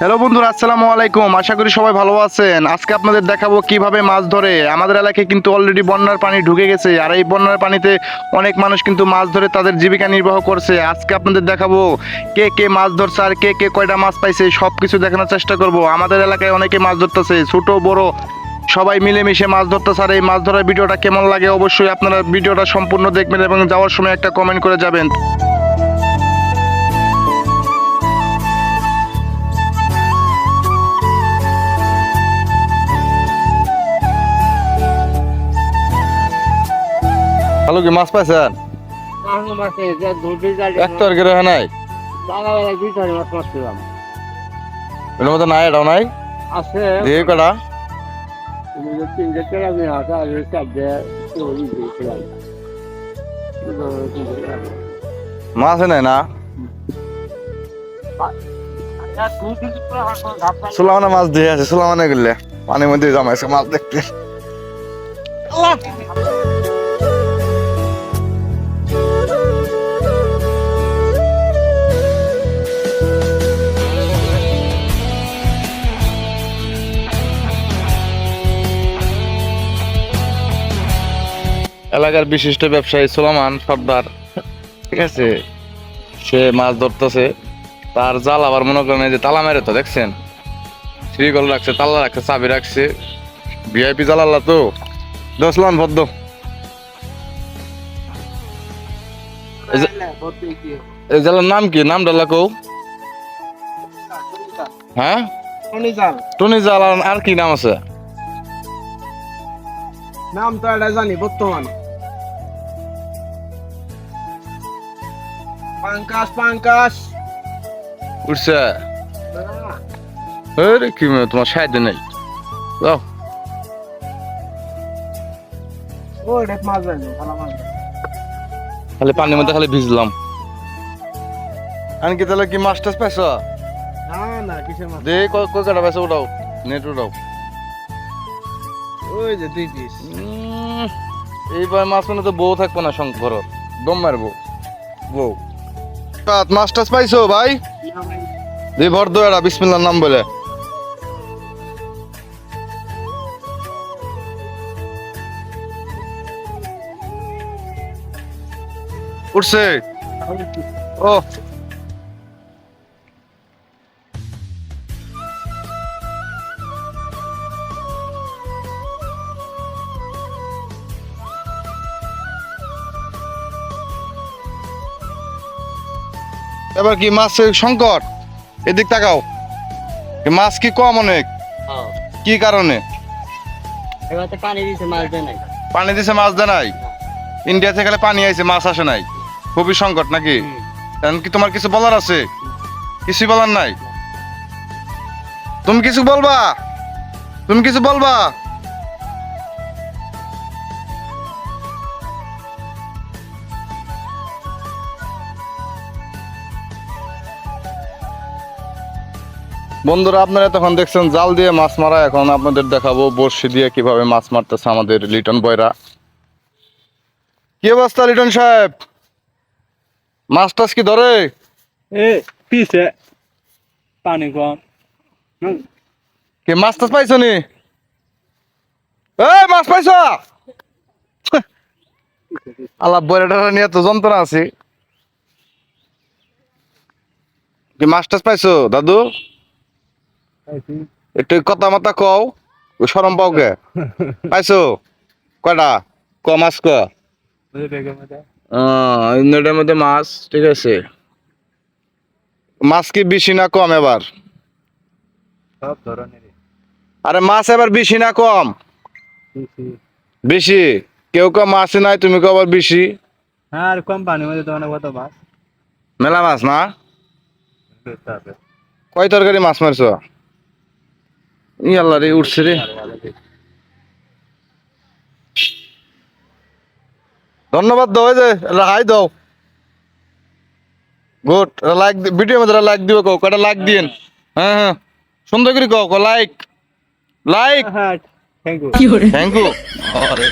Hello বন্ধুরা, আসসালামু আলাইকুম। আশা করি সবাই ভালো আছেন। আজকে আপনাদের দেখাবো কীভাবে মাছ ধরে। আমাদের এলাকায় কিন্তু অলরেডি বন্যার পানি ঢুকে গেছে। আর এই বন্যার পানিতে অনেক মানুষ কিন্তু মাছ ধরে তাদের জীবিকা নির্বাহ করছে। আজকে আপনাদের দেখাবো কে কে মাছ ধরছে আর কে কে কয়টা মাছ পাইছে সব কিছু দেখানোর চেষ্টা করব। আমাদের এলাকায় অনেকে মাছ ধরতেছে, ছোট, বড়, সবাই মিলেমিশে মাছ ধরতেছে। আর এই মাছ ধরার ভিডিওটা কেমন লাগে অবশ্যই আপনারা ভিডিওটা সম্পূর্ণ দেখবেন এবং যাওয়ার সময় একটা কমেন্ট করে যাবেন। হ্যালো কি মাছ পাইছেন? নাই? এটাও নাই? আছে। দিয়ে কটা? মাছ নাই না? সুলামানা মাছ দিয়ে আছে সুলামানা গেলে। পানির মধ্যে জমাইছে মাছ দেখতে। এলাকার বিশিষ্ট ব্যবসায়ী সুলামান সর্দার ঠিক আছে? সে মাছ ধরতেছে তার জাল আবার মনে করেন যে তালা মেরে তো দেখছেন? শ্রীকল রাখছে তালা রাখছে চাবি রাখছে। ভিআইপি জালাল্লা তো। দশলান ভদ্র। এই জালার নাম কি? নাম ডালা কৌ হ্যাঁ? টনি জাল। আর কি নাম আছে? নাম তো এটা জানি বর্তমান। পাঙ্কাস পাঙ্কাস উঠছে আরে কি মে, তোমার সাহায্য নেই। যাও। ও এটা মাছ জানি ভালো মাছ খালি পানির মধ্যে খালি ভিজলাম। আনকি তাহলে কি মাছ টাছ পাইছ? না না কিসের মাছ? দে কয় কয় কাটা পাইছ উঠাও। নেট উঠাও। ওই যে দুই পিস উম, এইবার মাছ মানে তো বউ থাকব না ঘরত দম মারবো। বউ। মাছ টাছ পাইছো ভাই? দে ভর দো এরা বিসমিল্লার নাম বলে। উঠছে। ও এবার কি মাছের সংকট? এদিক তাকাও। মাছ কি কম অনেক? কি কারণে? পানি দিছে মাছ দেয় নাই। মাছ নাই? ইন্ডিয়া থেকে পানি আইছে মাছ আসে নাই। খুবই সংকট নাকি? কি তোমার কিছু বলার আছে? কিছু বলার নাই? তুমি কিছু বলবা? তুমি কিছু বলবা? বন্ধুরা আপনারা তখন দেখছেন জাল দিয়ে মাছ মারা। এখন আপনাদের দেখাবো বড়শি দিয়ে কীভাবে মাছ মারতেছে আমাদের লিটন বয়রা। কি অবস্থা লিটন সাহেব? মাছ টাছ কি ধরে? এ পিছে। পানি কম। কি মাছ টাছ পাইছো নি? এই মাছ পাইছো? আল্লাহ বয়রাটা নিয়ে তো যন্ত্রণা আছে। কি মাছ টাছ পাইছো দাদু? একটু কথা মতা কও সরম পাও কে পাইছো? কয়টা? ক মাছ ক? মধ্যে মাছ ঠিক আছে। মাছ কি বেশি না কম এবার? সব ধরনের আরে মাছ এবার বেশি না কম? বেশি। কেউ কেউ মাছ নাই তুমি কেউ আবার বেশি? হ্যাঁ আর কম পানির মধ্যে তো অনেক কত মাছ? মেলা মাছ না? কয় তরকারি মাছ মারছো? ই আল্লাহ রে উঠছে রে। ধন্যবাদ দাও এই যে হাই দাও। গুড লাইক ভিডিও মধ্যে লাইক দিবে কও কটা লাইক দিন হ্যাঁ হ্যাঁ। সুন্দর করে কও লাইক। লাইক। হ্যাঁ থ্যাংক ইউ থ্যাংক ইউ আরে।